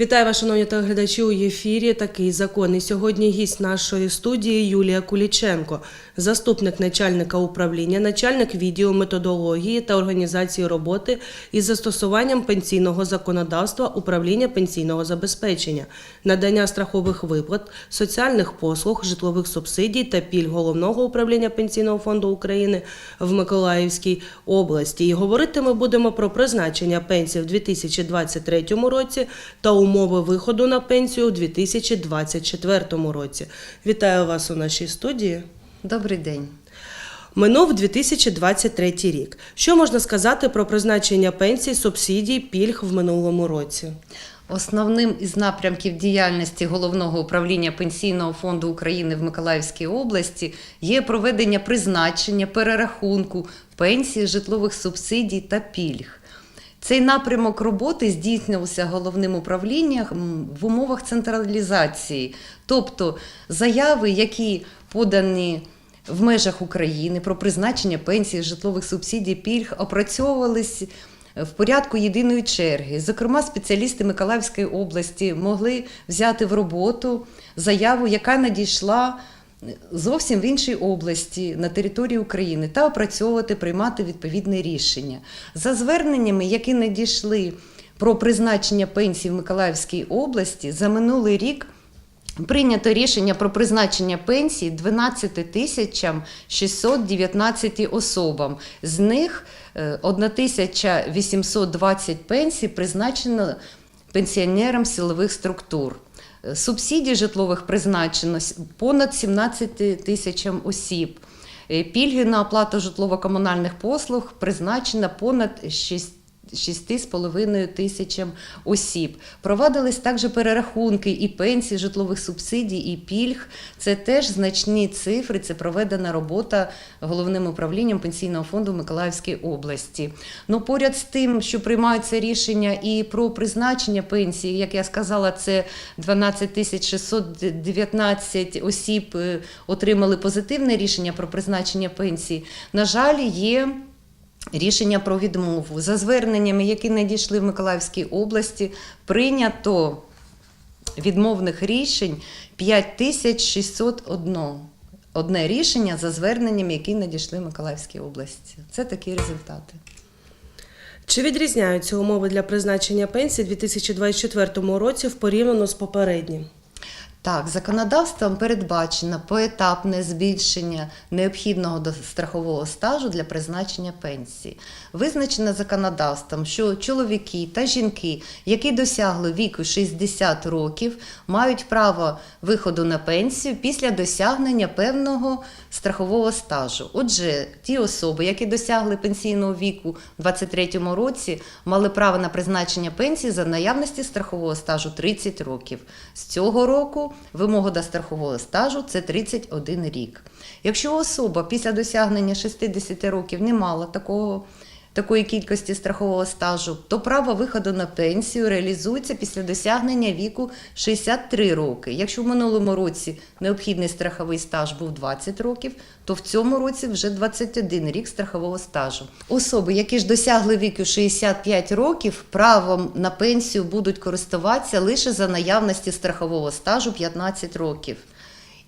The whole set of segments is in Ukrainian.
Вітаю вас, шановні телеглядачі у ефірі. Такий закон. І сьогодні гість нашої студії Юлія Куліченко, заступник начальника управління, начальник відділу методології та організації роботи із застосуванням пенсійного законодавства управління пенсійного забезпечення, надання страхових виплат, соціальних послуг, житлових субсидій та пільг головного управління пенсійного фонду України в Миколаївській області. І говорити ми будемо про призначення пенсій в 2023 році та умови виходу на пенсію у 2024 році. Вітаю вас у нашій студії. Добрий день. Минув 2023 рік. Що можна сказати про призначення пенсій, субсидій, пільг в минулому році? Основним із напрямків діяльності головного управління пенсійного фонду України в Миколаївській області є проведення призначення, перерахунку пенсій, житлових субсидій та пільг. Цей напрямок роботи здійснювався головним управлінням в умовах централізації, тобто заяви, які подані в межах України про призначення пенсій, житлових субсидій, пільг, опрацьовувались в порядку єдиної черги. Зокрема, спеціалісти Миколаївської області могли взяти в роботу заяву, яка надійшла зовсім в іншій області на території України, та опрацьовувати, приймати відповідне рішення. За зверненнями, які надійшли про призначення пенсій в Миколаївській області, за минулий рік. Прийнято рішення про призначення пенсій 12 тисячам 619 особам. З них е, 1820 пенсій призначено пенсіонерам силових структур. Субсидій житлових призначено понад 17 тисячам осіб. Е, Пільги на оплату житлово-комунальних послуг призначено понад 6 6,5 тисячам осіб. Провадились також перерахунки і пенсій, житлових субсидій, і пільг. Це теж значні цифри. Це проведена робота головним управлінням пенсійного фонду Миколаївської області. Ну, поряд з тим, що приймаються рішення і про призначення пенсії, як я сказала, це 12 тисяч 619 осіб е, отримали позитивне рішення про призначення пенсії. На жаль, є. Рішення про відмову за зверненнями, які надійшли в Миколаївській області, прийнято відмовних рішень 5601. Одне рішення за зверненнями, які надійшли в Миколаївській області. Це такі результати. Чи відрізняються умови для призначення пенсій у 2024 році в порівняно з попереднім? Так, законодавством передбачено поетапне збільшення необхідного до страхового стажу для призначення пенсії. Визначено законодавством, що чоловіки та жінки, які досягли віку 60 років, мають право виходу на пенсію після досягнення певного страхового стажу. Отже, ті особи, які досягли пенсійного віку у 2023 році, мали право на призначення пенсії за наявності страхового стажу 30 років. З цього року вимога до страхового стажу це 31 рік. Якщо особа після досягнення 60 років не мала такого. Такої кількості страхового стажу, то право виходу на пенсію реалізується після досягнення віку 63 роки. Якщо в минулому році необхідний страховий стаж був 20 років, то в цьому році вже 21 рік страхового стажу. Особи, які ж досягли віку 65 років, правом на пенсію будуть користуватися лише за наявності страхового стажу 15 років.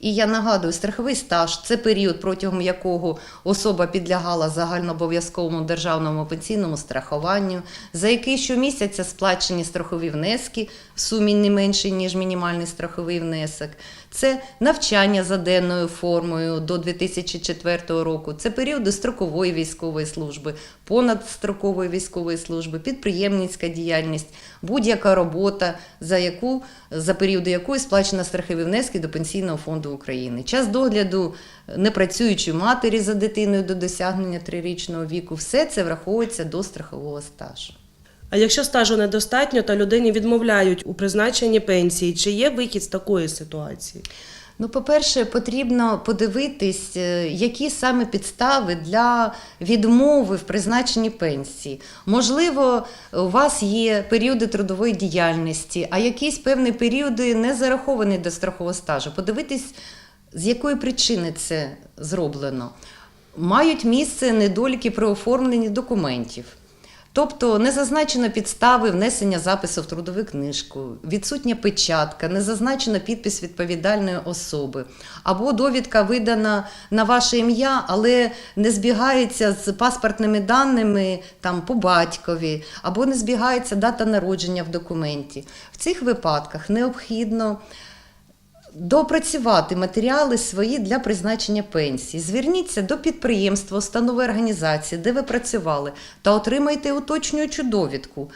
І я нагадую, страховий стаж це період, протягом якого особа підлягала загальнообов'язковому державному пенсійному страхуванню, за який щомісяця сплачені страхові внески в сумі не менше, ніж мінімальний страховий внесок. Це навчання за денною формою до 2004 року. Це періоди строкової військової служби, понадстрокової військової служби, підприємницька діяльність, будь-яка робота, за яку за періоди якої сплачено страхові внески до Пенсійного фонду України. Час догляду непрацюючої матері за дитиною до досягнення трирічного віку. Все це враховується до страхового стажу. А якщо стажу недостатньо, та людині відмовляють у призначенні пенсії, чи є вихід з такої ситуації? Ну, по-перше, потрібно подивитись, е, які саме підстави для відмови в призначенні пенсії. Можливо, у вас є періоди трудової діяльності, а якісь певні періоди не зараховані до страхового стажу. Подивитись, з якої причини це зроблено. Мають місце недоліки при оформленні документів. Тобто не зазначено підстави внесення запису в трудову книжку, відсутня печатка, не зазначено підпис відповідальної особи, або довідка видана на ваше ім'я, але не збігається з паспортними даними там, по батькові, або не збігається дата народження в документі. В цих випадках необхідно доопрацювати матеріали свої для призначення пенсії. Зверніться до підприємства, установи організації, де ви працювали, та отримайте уточнюючу довідку,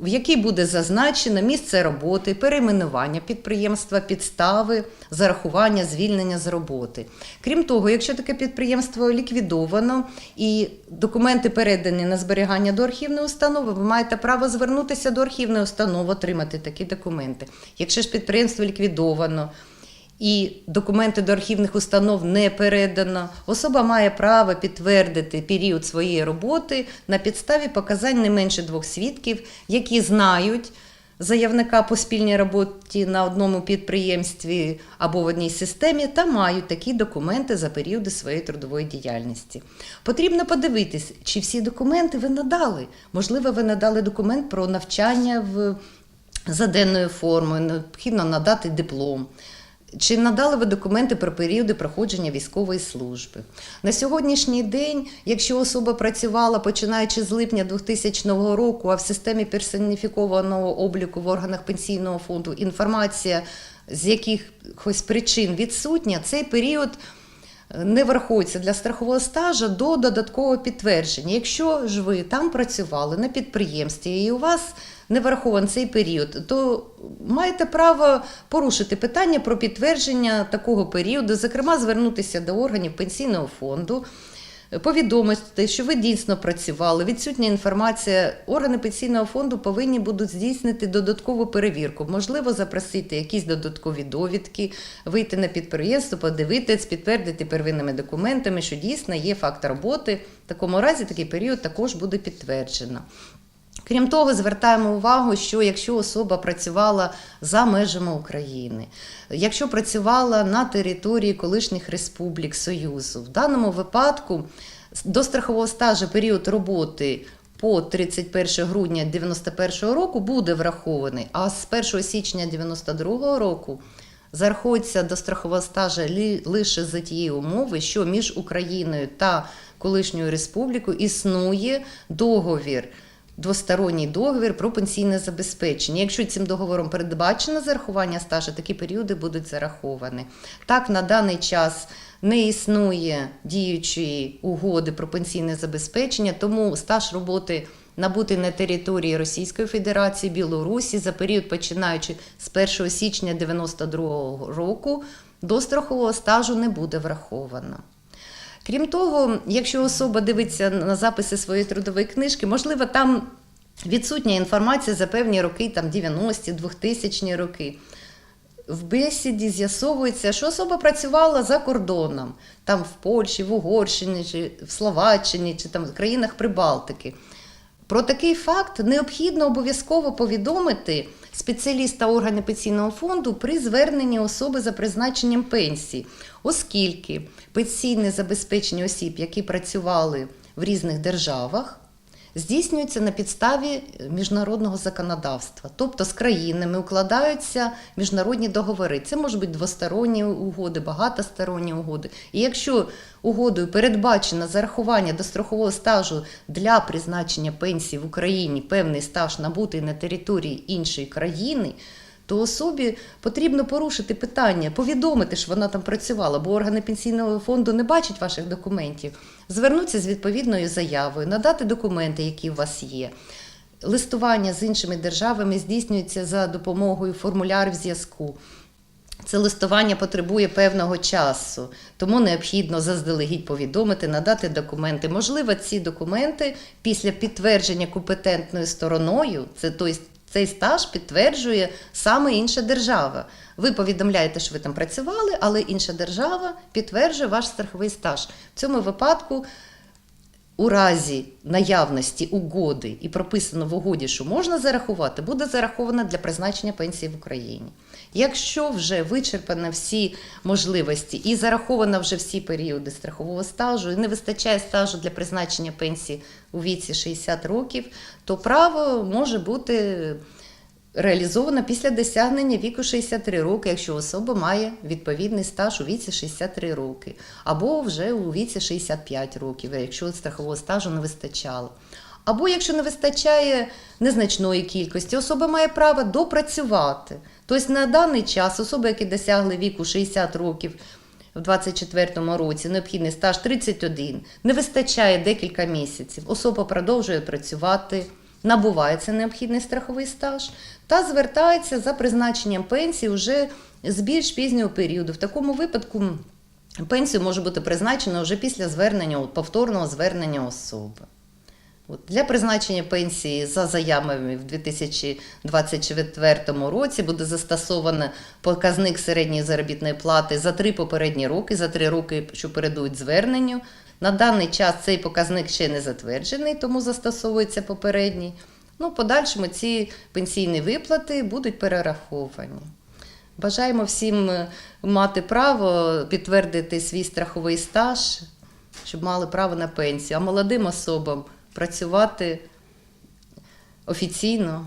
в якій буде зазначено місце роботи, перейменування підприємства, підстави, зарахування, звільнення з роботи. Крім того, якщо таке підприємство ліквідовано і документи передані на зберігання до архівної установи, ви маєте право звернутися до архівної установи, отримати такі документи. Якщо ж підприємство ліквідовано, і документи до архівних установ не передано, особа має право підтвердити період своєї роботи на підставі показань не менше двох свідків, які знають заявника по спільній роботі на одному підприємстві або в одній системі та мають такі документи за періоди своєї трудової діяльності. Потрібно подивитись, чи всі документи ви надали. Можливо, ви надали документ про навчання в за денною формою, необхідно надати диплом. Чи надали ви документи про періоди проходження військової служби? На сьогоднішній день, якщо особа працювала починаючи з липня 2000 року, а в системі персоніфікованого обліку в органах пенсійного фонду інформація з якихось причин відсутня, цей період не врахується для страхового стажу до додаткового підтвердження. Якщо ж ви там працювали на підприємстві і у вас не врахований цей період, то маєте право порушити питання про підтвердження такого періоду, зокрема, звернутися до органів пенсійного фонду. Повідомити, що ви дійсно працювали, відсутня інформація. Органи пенсійного фонду повинні будуть здійснити додаткову перевірку. Можливо, запросити якісь додаткові довідки, вийти на підприємство, подивитись, підтвердити первинними документами, що дійсно є факт роботи. В такому разі такий період також буде підтверджено. Крім того, звертаємо увагу, що якщо особа працювала за межами України, якщо працювала на території колишніх республік Союзу, в даному випадку до страхового стажу період роботи по 31 грудня 1991 року буде врахований, а з 1 січня 1992 року зарахується до страхового стажу лише за тієї умови, що між Україною та колишньою республікою існує договір. Двосторонній договір про пенсійне забезпечення. Якщо цим договором передбачено зарахування стажу, такі періоди будуть зараховані. Так, на даний час не існує діючої угоди про пенсійне забезпечення, тому стаж роботи набутий на території Російської Федерації, Білорусі за період починаючи з 1 січня 1992 року до страхового стажу не буде враховано. Крім того, якщо особа дивиться на записи своєї трудової книжки, можливо, там відсутня інформація за певні роки, там 90-ті, 2000-ні роки. В бесіді з'ясовується, що особа працювала за кордоном, там в Польщі, в Угорщині, чи в Словаччині, чи там в країнах Прибалтики. Про такий факт необхідно обов'язково повідомити спеціаліста органу пенсійного фонду при зверненні особи за призначенням пенсії, оскільки пенсійне забезпечення осіб, які працювали в різних державах, здійснюється на підставі міжнародного законодавства. Тобто з країнами укладаються міжнародні договори. Це можуть бути двосторонні угоди, багатосторонні угоди. І якщо угодою передбачено зарахування до страхового стажу для призначення пенсії в Україні певний стаж набутий на території іншої країни. То особі потрібно порушити питання, повідомити, що вона там працювала, бо органи пенсійного фонду не бачать ваших документів. Звернутися з відповідною заявою, надати документи, які у вас є. Листування з іншими державами здійснюється за допомогою формулярів зв'язку. Це листування потребує певного часу, тому необхідно заздалегідь повідомити, надати документи. Можливо, ці документи після підтвердження компетентною стороною, це тобто цей стаж підтверджує саме інша держава. Ви повідомляєте, що ви там працювали, але інша держава підтверджує ваш страховий стаж. В цьому випадку у разі наявності угоди і прописано в угоді, що можна зарахувати, буде зараховано для призначення пенсії в Україні. Якщо вже вичерпано всі можливості і зараховано вже всі періоди страхового стажу, і не вистачає стажу для призначення пенсії у віці 60 років, то право може бути реалізовано після досягнення віку 63 роки, якщо особа має відповідний стаж у віці 63 роки, або вже у віці 65 років, якщо страхового стажу не вистачало. Або якщо не вистачає незначної кількості, особа має право допрацювати. Тобто на даний час особи, які досягли віку 60 років в 2024 році, необхідний стаж 31, не вистачає декілька місяців, особа продовжує працювати, набувається необхідний страховий стаж та звертається за призначенням пенсії вже з більш пізнього періоду. В такому випадку пенсію може бути призначена вже після звернення, повторного звернення особи. Для призначення пенсії за заявами в 2024 році буде застосовано показник середньої заробітної плати за три попередні роки, за три роки, що передують зверненню. На даний час цей показник ще не затверджений, тому застосовується попередній. Ну, подальшому ці пенсійні виплати будуть перераховані. Бажаємо всім е, мати право підтвердити свій страховий стаж, щоб мали право на пенсію, а молодим особам працювати офіційно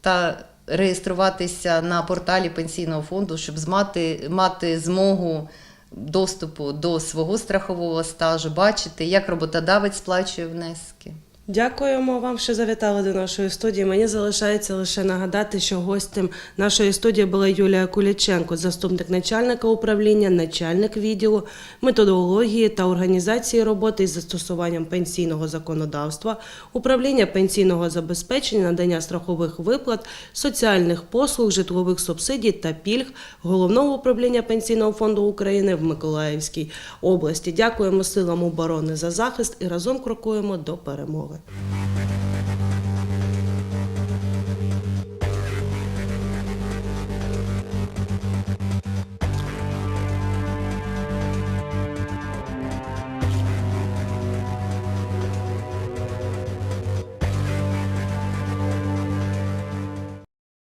та реєструватися на порталі пенсійного фонду, щоб мати, мати змогу доступу до свого страхового стажу, бачити, як роботодавець сплачує внески. Дякуємо вам, що завітали до нашої студії. Мені залишається лише нагадати, що гостем нашої студії була Юлія Куліченко, заступник начальника управління, начальник відділу методології та організації роботи із застосуванням пенсійного законодавства, управління пенсійного забезпечення, надання страхових виплат, соціальних послуг, житлових субсидій та пільг головного управління пенсійного фонду України в Миколаївській області. Дякуємо силам оборони за захист і разом крокуємо до перемоги. Дякую.